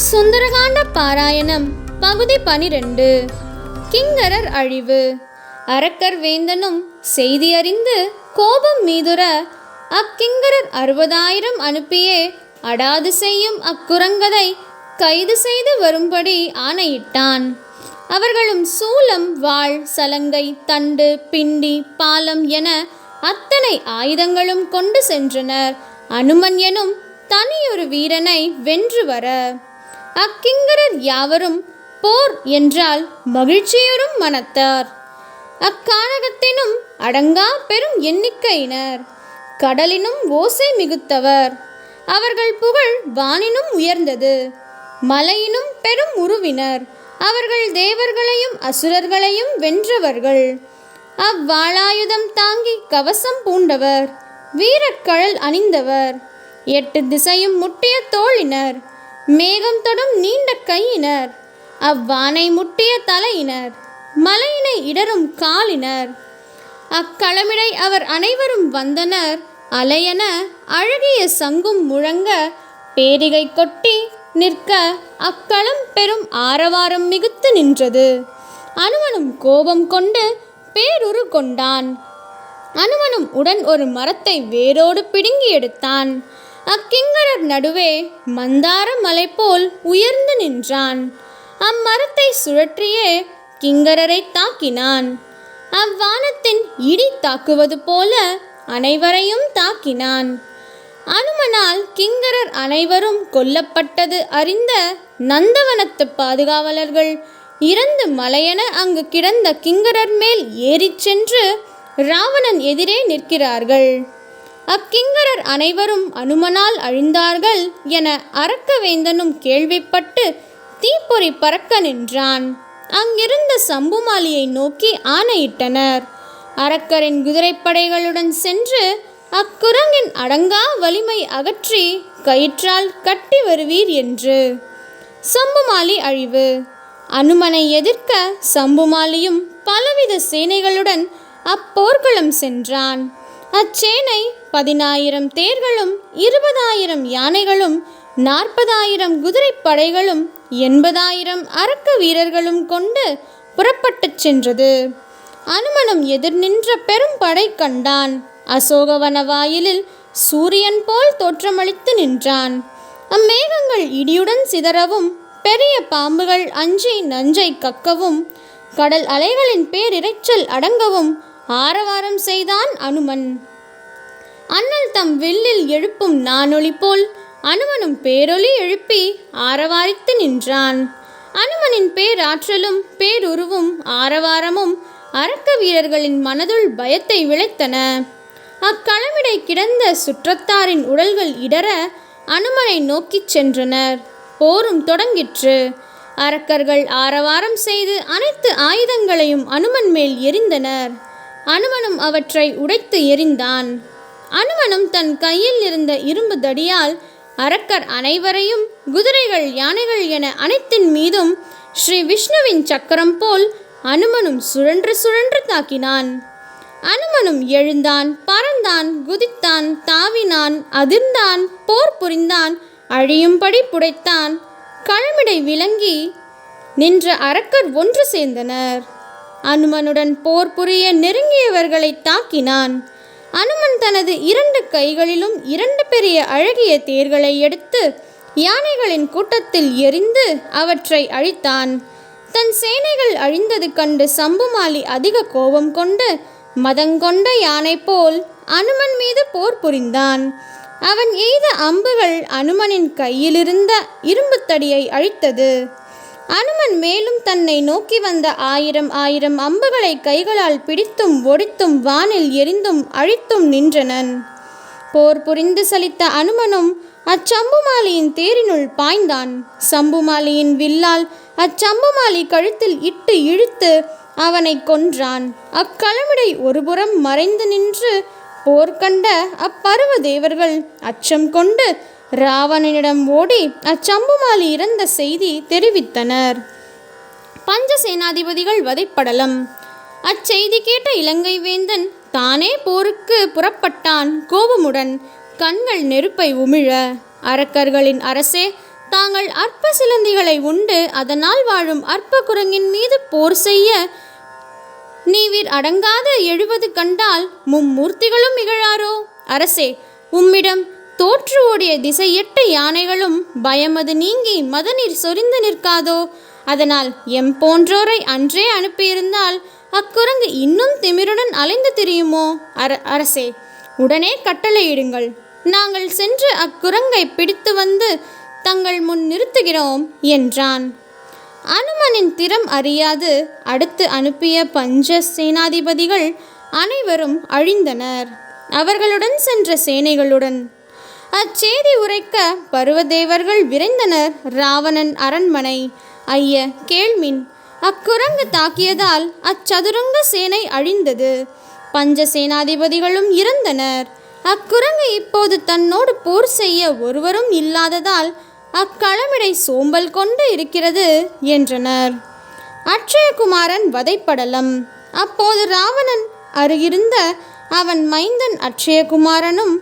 சுந்தரகாண்ட பாராயணம் பகுதி பனிரெண்டு. கிங்கரர் அழிவு. அரக்கர் வேந்தனும் செய்தி அறிந்து கோபம் மீதுர அக்கிங்கரர் அறுபதாயிரம் அனுப்பியே அடாது செய்யும் அக்குரங்கதை கைது செய்து வரும்படி ஆணையிட்டான். அவர்களும் சூலம் வாள் சலங்கை தண்டு பிண்டி பாலம் என அத்தனை ஆயுதங்களும் கொண்டு சென்றனர். அனுமன் எனும் தனியொரு வீரனை வென்று வர அக்கிங்கரர் யாவரும் போர் என்றால் மகிழ்ச்சியுறும் மனத்தார். அக்கானகத்தினும் அடங்கா பெரும் எண்ணிக்கையினர். கடலினும் ஓசை மிகுத்தவர். அவர்கள் புகழ் வானினும் உயர்ந்தது. மலையினும் பெரும் உருவினர். அவர்கள் தேவர்களையும் அசுரர்களையும் வென்றவர்கள். அவ்வாளாயுதம் தாங்கி கவசம் பூண்டவர். வீரக்கழல் அணிந்தவர். எட்டு திசையும் முட்டிய தோளினர். மேகம் தொடும் நீண்ட கையினர். அவ்வானை முட்டிய தலையினர். மலையினை இடரும் காலினர். அக்களமிடை அவர் அனைவரும் வந்தனர். அலையென அழகிய சங்கும் முழங்க பேரிகை கொட்டி நிற்க அக்களம் பெரும் ஆரவாரம் மிகுத்து நின்றது. அனுமனும் கோபம் கொண்டு பேருரு கொண்டான். அனுமனும் உடன் ஒரு மரத்தை வேரோடு பிடுங்கி எடுத்தான். அக்கிங்கரர் நடுவே மந்தார மலை போல் உயர்ந்து நின்றான். அம்மரத்தை சுழற்றியே கிங்கரரை தாக்கினான். அவ்வானத்தின் இடி தாக்குவது போல அனைவரையும் தாக்கினான். அனுமனால் கிங்கரர் அனைவரும் கொல்லப்பட்டது அறிந்த நந்தவனத்து பாதுகாவலர்கள் இறந்து மலையென அங்கு கிடந்த கிங்கரர் மேல் ஏறிச் சென்று ராவணன் எதிரே நிற்கிறார்கள். அக்கிங்கரர் அனைவரும் அனுமனால் அழிந்தார்கள் என அரக்கவேந்தனும் கேள்விப்பட்டு தீப்பொறி பறக்க நின்றான். அங்கிருந்த சம்புமாலியை நோக்கி ஆணையிட்டனர். அரக்கரின் குதிரைப்படைகளுடன் சென்று அக்குரங்கின் அடங்கா வலிமை அகற்றி கயிற்றால் கட்டி வருவீர் என்று. சம்புமாலி அழிவு. அனுமனை எதிர்க்க சம்புமாலியும் பலவித சேனைகளுடன் அப்போர்க்களம் சென்றான். அச்சேனை பதினாயிரம் தேர்களும் இருபதாயிரம் யானைகளும் நாற்பதாயிரம் குதிரைப்படைகளும் எண்பதாயிரம் அரக்க வீரர்களும் கொண்டு புறப்பட்டுச் சென்றது. அனுமனும் எதிர் நின்ற பெரும் படை கண்டான். அசோகவன வாயிலில் சூரியன் போல் தோற்றமளித்து நின்றான். அம்மேகங்கள் இடியுடன் சிதறவும் பெரிய பாம்புகள் அஞ்சி நஞ்சை கக்கவும் கடல் அலைகளின் பேரிரைச்சல் அடங்கவும் ஆரவாரம் செய்தான் அனுமன். அண்ணல் தம் வில்லில் எழுப்பும் நானொளி போல் அனுமனும் பேரொலி எழுப்பி ஆரவாரித்து நின்றான். அனுமனின் பேராற்றலும் பேருருவும் ஆரவாரமும் அரக்க வீரர்களின் மனதுள் பயத்தை விளைத்தன. அக்களமிடை கிடந்த சுற்றத்தாரின் உடல்கள் இடர அனுமனை நோக்கிச் சென்றனர். போரும் தொடங்கிற்று. அரக்கர்கள் ஆரவாரம் செய்து அனைத்து ஆயுதங்களையும் அனுமன் மேல் எறிந்தனர். அனுமனும் அவற்றை உடைத்து எறிந்தான். அனுமனும் தன் கையில் இருந்த இரும்பு தடியால் அரக்கர் அனைவரையும் குதிரைகள் யானைகள் என அனைத்தின் மீதும் ஸ்ரீ விஷ்ணுவின் சக்கரம் போல் அனுமனும் சுழன்று சுழன்று தாக்கினான். அனுமனும் எழுந்தான் பறந்தான் குதித்தான் தாவினான் அதிர்ந்தான் போர் புரிந்தான் அழியும்படி புடைத்தான். களமிடை விளங்கி நின்ற அரக்கர் ஒன்று சேர்ந்தனர். அனுமனுடன் போர் புரிய நெருங்கியவர்களை தாக்கினான். அனுமன் தனது இரண்டு கைகளிலும் இரண்டு பெரிய அழகிய தேர்களை எடுத்து யானைகளின் கூட்டத்தில் எரிந்து அவற்றை அழித்தான். தன் சேனைகள் அழிந்தது கண்டு சம்புமாலி அதிக கோபம் கொண்டு மதங்கொண்ட யானை போல் அனுமன் மீது போர் புரிந்தான். அவன் எய்த அம்புகள் அனுமனின் கையிலிருந்த இரும்புத் தடியை அழித்தது. அனுமன் மேலும் தன்னை நோக்கி வந்த ஆயிரம் ஆயிரம் அம்புகளை கைகளால் பிடித்தும் ஒடித்தும் வானில் எரிந்தும் அழித்தும் நின்றனன். போர் புரிந்து சலித்த அனுமனும் அச்சம்புமாலியின் தேரினுள் பாய்ந்தான். சம்புமாலியின் வில்லால் அச்சம்புமாலி கழுத்தில் இட்டு இழுத்து அவனை கொன்றான். அக்களமிடை ஒருபுறம் மறைந்து நின்று போர் கண்ட அப்பருவ தேவர்கள் அச்சம் கொண்டு ராவணனிடம் ஓடி அச்சம்புமாலி இறந்த செய்தி தெரிவித்தனர். பஞ்ச சேனாதிபதிகள் வதைப்படலம். அச்செய்தி கேட்ட இலங்கை வேந்தன் தானே போருக்கு புறப்பட்டான் கோபமுடன். கண்கள் நெருப்பை உமிழ. அரக்கர்களின் அரசே தாங்கள் அற்ப சிலந்திகளை உண்டு அதனால் வாழும் அற்ப குரங்கின் மீது போர் செய்ய. நீவிர் அடங்காத எழுவது கண்டால் மும்மூர்த்திகளும் இகழாரோ? அரசே உம்மிடம் தோற்று ஓடிய திசையெட்ட யானைகளும் பயமது நீங்கி மதநீர் சொரிந்து நிற்காதோ? அதனால் எம் போன்றோரை அன்றே அனுப்பியிருந்தால் அக்குரங்கு இன்னும் திமிருடன் அலைந்து திரியுமோ? அர அரசே உடனே கட்டளையிடுங்கள் நாங்கள் சென்று அக்குரங்கை பிடித்து வந்து தங்கள் முன் நிறுத்துகிறோம் என்றான். அனுமனின் திறம் அறியாது. அடுத்து அனுப்பிய பஞ்ச சேனாதிபதிகள் அனைவரும் அழிந்தனர். அவர்களுடன் சென்ற சேனைகளுடன் அச்செய்தி உரைக்க பருவதேவர்கள் விரைந்தனர் ராவணன் அரண்மனை. ஐய கேள்மின். அக்குரங்கு தாக்கியதால் அச்சதுரங்க சேனை அழிந்தது. பஞ்ச சேனாதிபதிகளும் இறந்தனர். அக்குரங்கு இப்போது தன்னோடு போர் செய்ய ஒருவரும் இல்லாததால் அக்களமிடை சோம்பல் கொண்டு இருக்கிறது என்றனர். அட்சயகுமாரன் வதைப்படலம். அப்போது ராவணன் அருகிருந்த அவன் மைந்தன் அட்சயகுமாரனும்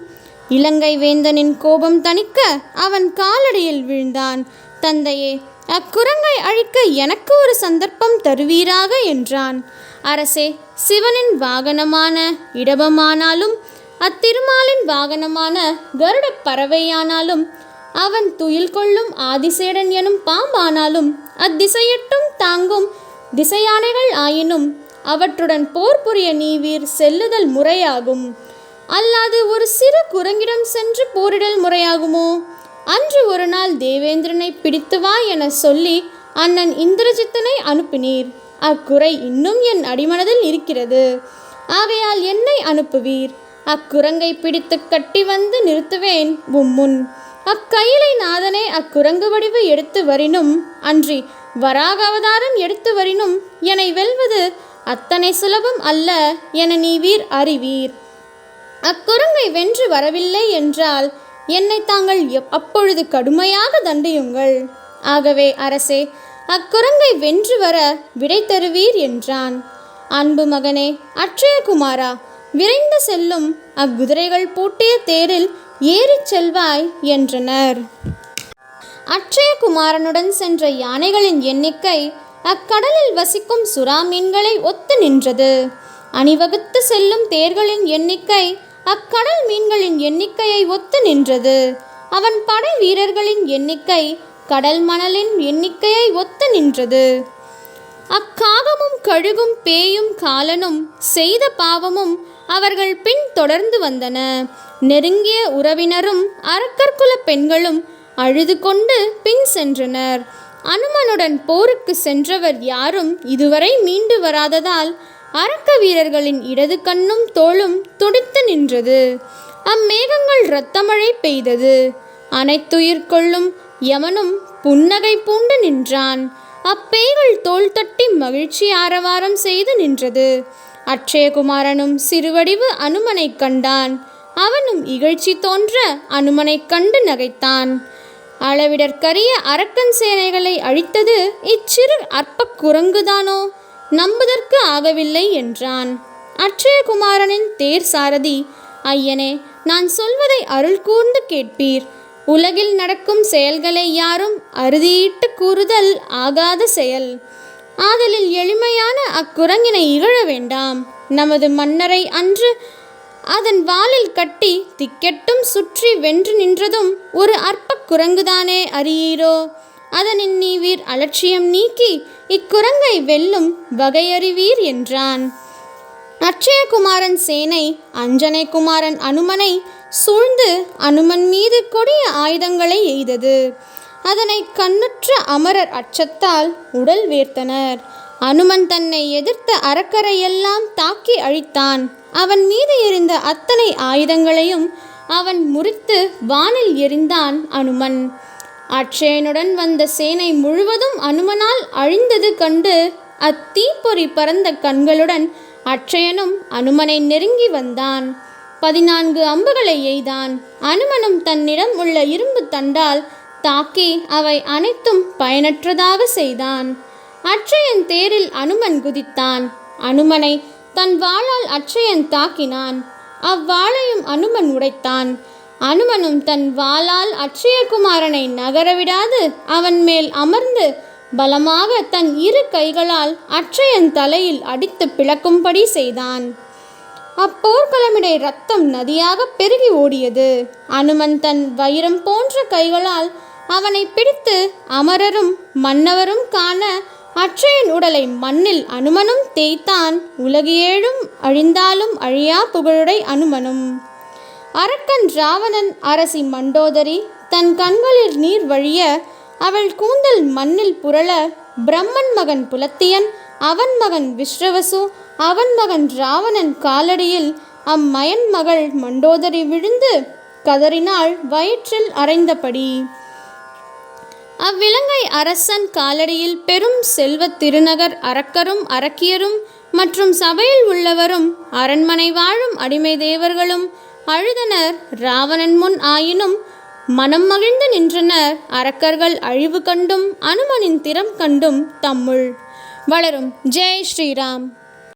இலங்கை வேந்தனின் கோபம் தணிக்க அவன் காலடியில் விழுந்தான். தந்தையே அக்குரங்கை அழிக்க எனக்கு ஒரு சந்தர்ப்பம் தருவீராக என்றான். அரசே சிவனின் வாகனமான இடபமானாலும் அத்திருமாலின் வாகனமான கருட பறவையானாலும் அவன் துயில் கொள்ளும் ஆதிசேடன் எனும் பாம்பானாலும் அத்திசையட்டும் தாங்கும் திசையானைகள் ஆயினும் அவற்றுடன் போர் புரிய நீவீர் செல்லுதல் முறையாகும். அல்லாது ஒரு சிறு குரங்கிடம் சென்று போரிடல் முறையாகுமோ? அன்று ஒரு நாள் தேவேந்திரனை பிடித்து வா என சொல்லி அண்ணன் இந்திரஜித்தனை அனுப்பினீர். அக்குறை இன்னும் என் அடிமனதில் இருக்கிறது. ஆகையால் என்னை அனுப்புவீர். அக்குரங்கை பிடித்து கட்டி வந்து நிறுத்துவேன் உம்முன். அக்கயிலை நாதனே அக்குரங்கு வடிவு எடுத்து வரினும் அன்றி வராக அவதாரம் எடுத்து வரினும் என்னை வெல்வது அத்தனை சுலபம் அல்ல என நீ வீர் அறிவீர். அக்குரங்கை வென்று வரவில்லை என்றால் என்னை தாங்கள் எப்- அப்பொழுது கடுமையாக தண்டியுங்கள். ஆகவே அரசே அக்குரங்கை வென்று வர விடை தருவீர் என்றான். அன்பு மகனே அட்சயகுமாரா விரைந்து செல்லும் அக்குதிரைகள் பூட்டிய தேரில் ஏறிச் செல்வாய் என்றனர். அட்சயகுமாரனுடன் சென்ற யானைகளின் எண்ணிக்கை அக்கடலில் வசிக்கும் சுறா மீன்களை ஒத்து நின்றது. அணிவகுத்து செல்லும் தேர்களின் எண்ணிக்கை அக்கடல் மீன்களின் எண்ணிக்கையை ஒத்து நின்றது. அவன் படை வீரர்களின் எண்ணிக்கை கடல் மணலின் எண்ணிக்கையை ஒத்து நின்றது. அக்காகமும் கழுகும் பேயும் காலனும் செய்த பாவமும் அவர்கள் பின் தொடர்ந்து வந்தன. நெருங்கிய உறவினரும் அரக்கற்குல பெண்களும் அழுது கொண்டு பின் சென்றனர். அனுமனுடன் போருக்கு சென்றவர் யாரும் இதுவரை மீண்டு வராததால் அரக்க வீரர்களின் இடது கண்ணும் தோளும் துடித்து நின்றது. அம்மேகங்கள் இரத்தமழை பெய்தது. அனைத்துயிர் கொள்ளும் யமனும் புன்னகை பூண்டு நின்றான். அப்பேய்கள் தோள் தட்டி மகிழ்ச்சி ஆரவாரம் செய்து நின்றது. அக்ஷயகுமாரனும் சிறுவடிவு அனுமனைக் கண்டான். அவனும் இகழ்ச்சி தோன்ற அனுமனைக் கண்டு நகைத்தான். அளவிடற்கரிய அரக்கன் சேனைகளை அழித்தது இச்சிறு அற்ப குரங்குதானோ? நம்புதற்கு ஆகவில்லை என்றான். அட்சயகுமாரனின் தேர் சாரதி ஐயனே நான் சொல்வதை அருள் கூர்ந்து கேட்பீர். உலகில் நடக்கும் செயல்களை யாரும் அறுதியிட்டு கூறுதல் ஆகாத செயல். ஆதலில் எளிமையான அக்குரங்கினை இகழ வேண்டாம். நமது மன்னரை அன்று அதன் வாலில் கட்டி திக்கெட்டும் சுற்றி வென்று நின்றதும் ஒரு அற்ப குரங்குதானே அறியீரோ? அதனின் நீவீர் அலட்சியம் நீக்கி இக்குரங்கை வெல்லும் வகையறிவீர் என்றான். அட்சயகுமாரன் சேனை அஞ்சனை குமாரன் அனுமனை சூழ்ந்து அனுமன் மீது கொடிய ஆயுதங்களை எய்தது. அதனை கண்ணுற்ற அமரர் அச்சத்தால் உடல் வேர்த்தனர். அனுமன் தன்னை எதிர்த்த அரக்கரையெல்லாம் தாக்கி அழித்தான். அவன் மீது இருந்த அத்தனை ஆயுதங்களையும் அவன் முறித்து வானில் எறிந்தான் அனுமன். அட்சயனுடன் வந்த சேனை முழுவதும் அனுமனால் அழிந்தது கண்டு அத்தீப்பொறி பறந்த கண்களுடன் அட்சயனும் அனுமனை நெருங்கி வந்தான். பதினான்கு அம்புகளை எய்தான். அனுமனும் தன்னிடம் உள்ள இரும்பு தண்டால் தாக்கி அவை அனைத்தும் பயனற்றதாக செய்தான். அட்சயன் தேரில் அனுமன் குதித்தான். அனுமனை தன் வாளால் அட்சயன் தாக்கினான். அவ்வாளையும் அனுமன் உடைத்தான். அனுமனும் தன் வாளால் அட்சயகுமாரனை நகரவிடாது அவன் மேல் அமர்ந்து பலமாக தன் இரு கைகளால் அட்சயன் தலையில் அடித்து பிளக்கும்படி செய்தான். அப்போர்க்களமிடை ரத்தம் நதியாக பெருகி ஓடியது. அனுமன் தன் வைரம் போன்ற கைகளால் அவனை பிடித்து அமரரும் மன்னவரும் காண அற்றையன் உடலை மண்ணில் அனுமனும் தேய்த்தான். உலகியேழும் அழிந்தாலும் அழியா புகழுடை அனுமனும். அரக்கன் ராவணன் அரசி மண்டோதரி தன் கண்களில் நீர் வழிய அவள் கூந்தல் மண்ணில் புரள பிரம்மன் மகன் புலத்தியன் அவன் மகன் விஸ்ரவசு அவன் மகன் ராவணன் காலடியில் அம்மயன் மகள் மண்டோதரி விழுந்து கதறினாள் வயிற்றில் அறைந்தபடி அவ்விலங்கை அரசன் காலடியில் பெரும் செல்வத் திருநகர் அரக்கரும் அரக்கியரும் மற்றும் சபையில் உள்ளவரும் அரண்மனை வாழும் அடிமை தேவர்களும் அழுதனர். ராவணன் முன் ஆயினும் மனம் மகிழ்ந்து நின்றனர். அரக்கர்கள் அழிவு கண்டும் அனுமனின் திறம் கண்டும் தம்முள். வளரும். ஜெய் ஸ்ரீராம்.